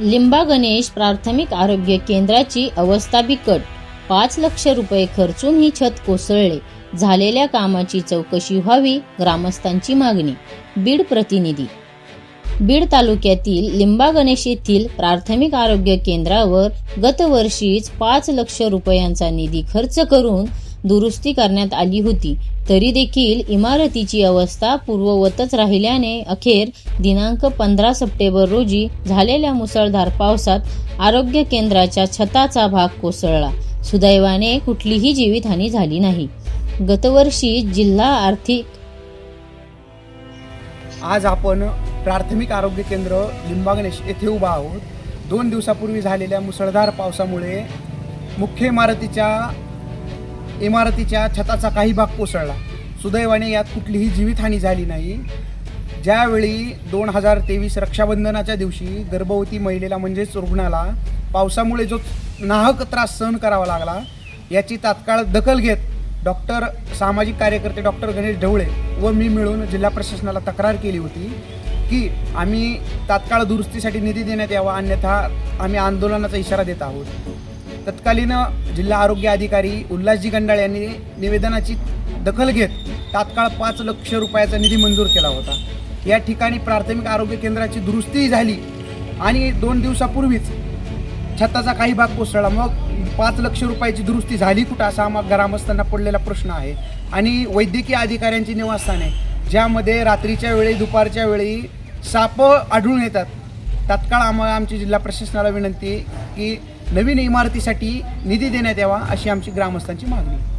लिंबा गणेश प्राथमिक आरोग्य केंद्राची अवस्था बिकट. पाच लक्ष रुपये खर्चून ही छत कोसळले. झालेल्या कामाची चौकशी व्हावी ग्रामस्थांची मागणी. बीड प्रतिनिधी. बीड तालुक्यातील लिंबा गणेश येथील प्राथमिक आरोग्य केंद्रावर गतवर्षीच पाच लक्ष रुपयांचा निधी खर्च करून दुरुस्ती करण्यात आली होती. तरी देखील इमारतीची अवस्था पूर्ववतच राहिल्याने अखेर दिनांक पंधरा सप्टेंबर रोजी झालेल्या मुसळधार पावसात आरोग्य केंद्राच्या छताचा भाग कोसळला. सुदैवाने कुठलीही जीवितहानी झाली नाही. गतवर्षी जिल्हा आर्थिक आज आपण प्राथमिक आरोग्य केंद्र लिंबागणेश येथे उभा आहोत. दोन दिवसापूर्वी झालेल्या मुसळधार पावसामुळे मुख्य इमारतीच्या इमारतीच्या छताचा काही भाग कोसळला. सुदैवाने यात कुठलीही जीवितहानी झाली नाही. ज्यावेळी दोन हजार तेवीस रक्षाबंधनाच्या दिवशी गर्भवती महिलेला म्हणजेच रुग्णाला पावसामुळे जो नाहक त्रास सहन करावा लागला याची तात्काळ दखल घेत डॉक्टर सामाजिक कार्यकर्ते डॉक्टर गणेश ढवळे व मी मिळून जिल्हा प्रशासनाला तक्रार केली होती की आम्ही तात्काळ दुरुस्तीसाठी निधी देण्यात यावा अन्यथा आम्ही आंदोलनाचा इशारा देत आहोत. तत्कालीन जिल्हा आरोग्य अधिकारी उल्हासजी गंडाळ यांनी निवेदनाची दखल घेत तात्काळ पाच लक्ष रुपयाचा निधी मंजूर केला होता. या ठिकाणी प्राथमिक आरोग्य केंद्राची दुरुस्तीही झाली आणि दोन दिवसापूर्वीच छताचा काही भाग कोसळला. मग पाच लक्ष रुपयाची दुरुस्ती झाली कुठं असा मग ग्रामस्थांना पडलेला प्रश्न आहे. आणि वैद्यकीय अधिकाऱ्यांची निवासस्थाने ज्यामध्ये रात्रीच्या वेळी दुपारच्या वेळी साप आढळून येतात. तात्काळ आम्हाला आमची जिल्हा प्रशासनाला विनंती की नवीन इमारतीसाठी निधी देण्यात यावा अशी आमची ग्रामस्थांची मागणी आहे.